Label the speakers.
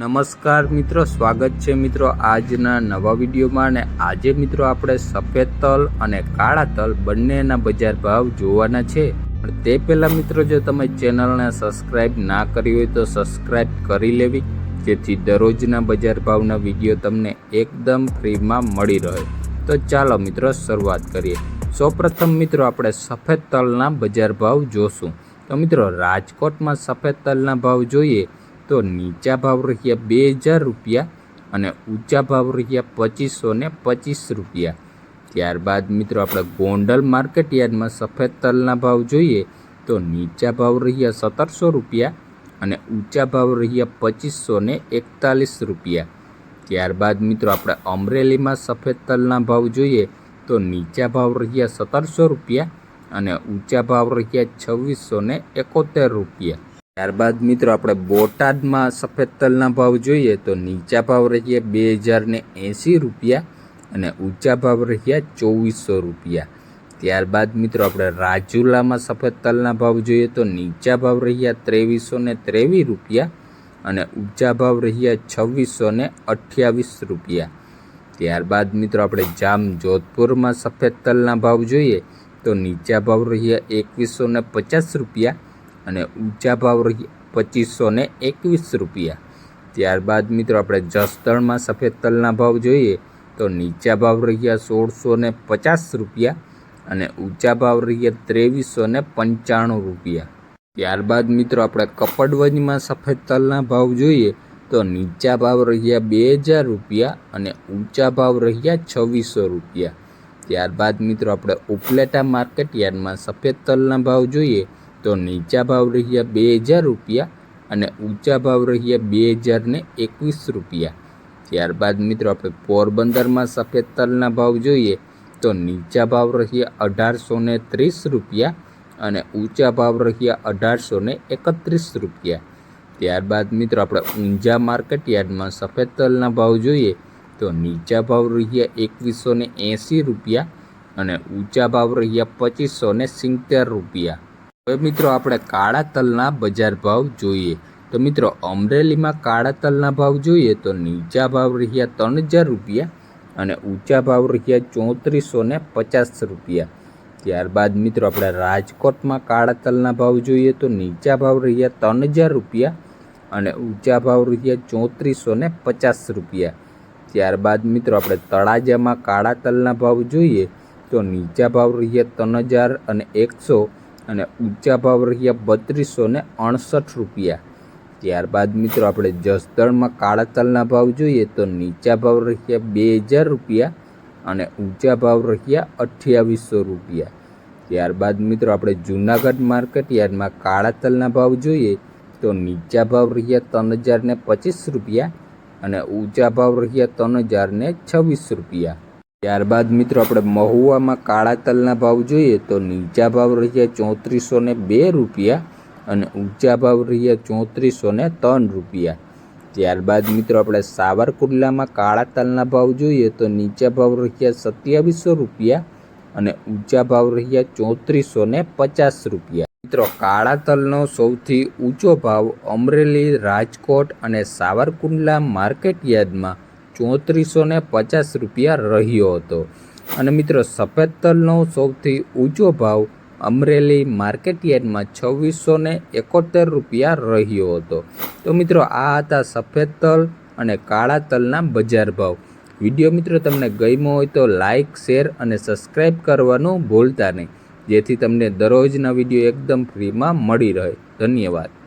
Speaker 1: નમસ્કાર મિત્રો, સ્વાગત છે મિત્રો આજના નવા વિડીયોમાં અને આજે મિત્રો આપણે સફેદ તલ અને કાળા તલ બંનેના બજાર ભાવ જોવાના છે. પણ તે પહેલાં મિત્રો જો તમે ચેનલને સબસ્ક્રાઇબ ના કરી હોય તો સબસ્ક્રાઇબ કરી લેવી, જેથી દરરોજના બજાર ભાવના વીડિયો તમને એકદમ ફ્રીમાં મળી રહે. તો ચાલો મિત્રો શરૂઆત કરીએ. સૌપ્રથમ મિત્રો આપણે સફેદ તલના બજાર ભાવ જોશું. તો મિત્રો રાજકોટમાં સફેદ તલના ભાવ જોઈએ તો નીચા ભાવ રહ્યા બે હજાર રૂપિયા અને ઊંચા ભાવ રહ્યા પચીસો ને પચીસ રૂપિયા. ત્યારબાદ મિત્રો આપણે ગોંડલ માર્કેટ યાર્ડમાં સફેદ તલના ભાવ જોઈએ તો નીચા ભાવ રહ્યા સત્તરસો રૂપિયા અને ઊંચા ભાવ રહ્યા પચીસો ને એકતાલીસ રૂપિયા. ત્યારબાદ મિત્રો આપણે અમરેલીમાં સફેદ તલના ભાવ જોઈએ તો નીચા ભાવ રહ્યા સત્તરસો રૂપિયા અને ઊંચા ભાવ રહ્યા છવ્વીસો ને એકોતેર રૂપિયા. ત્યારબાદ મિત્રો આપણે બોટાદમાં સફેદ તલના ભાવ જોઈએ તો નીચા ભાવ રહ્યા બે હજારને એંસી રૂપિયા અને ઊંચા ભાવ રહ્યા ચોવીસો રૂપિયા. ત્યારબાદ મિત્રો આપણે રાજુલામાં સફેદ તલના ભાવ જોઈએ તો નીચા ભાવ રહ્યા ત્રેવીસો ને ત્રેવીસ રૂપિયા અને ઊંચા ભાવ રહ્યા છવ્વીસો ને અઠ્યાવીસ રૂપિયા. ત્યારબાદ મિત્રો આપણે જામ જોધપુરમાં સફેદ તલના ભાવ જોઈએ તો નીચા ભાવ રહ્યા એકવીસો ને પચાસ રૂપિયા અને ઊંચા ભાવ રહ્યા પચીસો ને એકવીસ રૂપિયા. ત્યારબાદ મિત્રો આપણે જસદણમાં સફેદ તલના ભાવ જોઈએ તો નીચા ભાવ રહ્યા સોળસો ને પચાસ રૂપિયા અને ઊંચા ભાવ રહ્યા ત્રેવીસો ને પંચાણું રૂપિયા. ત્યારબાદ મિત્રો આપણે કપડવંજમાં સફેદ તલના ભાવ જોઈએ તો નીચા ભાવ રહ્યા બે હજાર રૂપિયા અને ઊંચા ભાવ રહ્યા છવ્વીસો રૂપિયા. ત્યારબાદ મિત્રો આપણે ઉપલેટા માર્કેટ યાર્ડમાં સફેદ તલના ભાવ જોઈએ તો નીચા ભાવ રહ્યા બે હજાર રૂપિયા અને ઊંચા ભાવ રહ્યા બે હજાર ને એકવીસ રૂપિયા. ત્યારબાદ મિત્રો આપણે પોરબંદરમાં સફેદ તલના ભાવ જોઈએ તો નીચા ભાવ રહ્યા અઢારસો ને ત્રીસ રૂપિયા અને ઊંચા ભાવ રહ્યા અઢારસો ને એકત્રીસ રૂપિયા. ત્યારબાદ મિત્રો આપણે ઊંઝા માર્કેટ યાર્ડમાં સફેદ તલના ભાવ જોઈએ તો નીચા ભાવ રહ્યા એકવીસો ને એંસી રૂપિયા અને ઊંચા ભાવ રહ્યા પચીસો ને સિત્તેર રૂપિયા. હવે મિત્રો આપણે કાળા તલના બજાર ભાવ જોઈએ. તો મિત્રો અમરેલીમાં કાળા તલના ભાવ જોઈએ તો નીચા ભાવ રહ્યા ત્રણ હજાર રૂપિયા અને ઊંચા ભાવ રહ્યા ચોત્રીસો ને પચાસ રૂપિયા. ત્યારબાદ મિત્રો આપણે રાજકોટમાં કાળા તલના ભાવ જોઈએ તો નીચા ભાવ રહ્યા ત્રણ હજાર રૂપિયા અને ઊંચા ભાવ રહ્યા ચોત્રીસો ને પચાસ રૂપિયા. ત્યારબાદ મિત્રો આપણે તળાજામાં કાળા તલના ભાવ જોઈએ તો નીચા ભાવ રહ્યા ત્રણ હજાર અને એકસો અને ઊંચા ભાવ રહ્યા બત્રીસો ને અડસઠ રૂપિયા. ત્યારબાદ મિત્રો આપણે જસદણમાં કાળા તલના ભાવ જોઈએ તો નીચા ભાવ રહ્યા બે હજાર રૂપિયા અને ઊંચા ભાવ રહ્યા અઠ્યાવીસો રૂપિયા. ત્યારબાદ મિત્રો આપણે જૂનાગઢ માર્કેટ યાર્ડમાં કાળા તલના ભાવ જોઈએ તો નીચા ભાવ રહ્યા ત્રણ હજાર પચીસ રૂપિયા અને ઊંચા ભાવ રહ્યા ત્રણ હજાર છવ્વીસ રૂપિયા. ત્યારબાદ મિત્રો આપણે મહુવામાં કાળા તલના ભાવ જોઈએ તો નીચા ભાવ રહ્યા ચોત્રીસો ને બે રૂપિયા અને ઊંચા ભાવ રહ્યા ચોત્રીસો ને ત્રણ રૂપિયા. ત્યારબાદ મિત્રો આપણે સાવરકુંડલામાં કાળા તલના ભાવ જોઈએ તો નીચા ભાવ રહ્યા સત્યાવીસો રૂપિયા અને ઊંચા ભાવ રહ્યા ચોત્રીસો ને પચાસ રૂપિયા. મિત્રો કાળા તલનો સૌથી ઊંચો ભાવ અમરેલી, રાજકોટ અને સાવરકુંડલા માર્કેટ યાર્ડમાં ચોત્રીસો ને પચાસ રૂપિયા રહ્યો હતો. અને મિત્રો, સફેદ તલનો સૌથી ઊંચો ભાવ અમરેલી માર્કેટ યાર્ડમાં છવ્વીસો ને એકોતેર રૂપિયા રહ્યો હતો. તો મિત્રો, આ હતા સફેદ તલ અને કાળા તલના બજાર ભાવ. વીડિયો મિત્રો તમને ગમ્યો હોય તો લાઇક શેર અને સબસ્ક્રાઈબ કરવાનું ભૂલતા નહીં. જેથી તમને દરરોજના વીડિયો એકદમ ફ્રીમાં મળી રહે. ધન્યવાદ.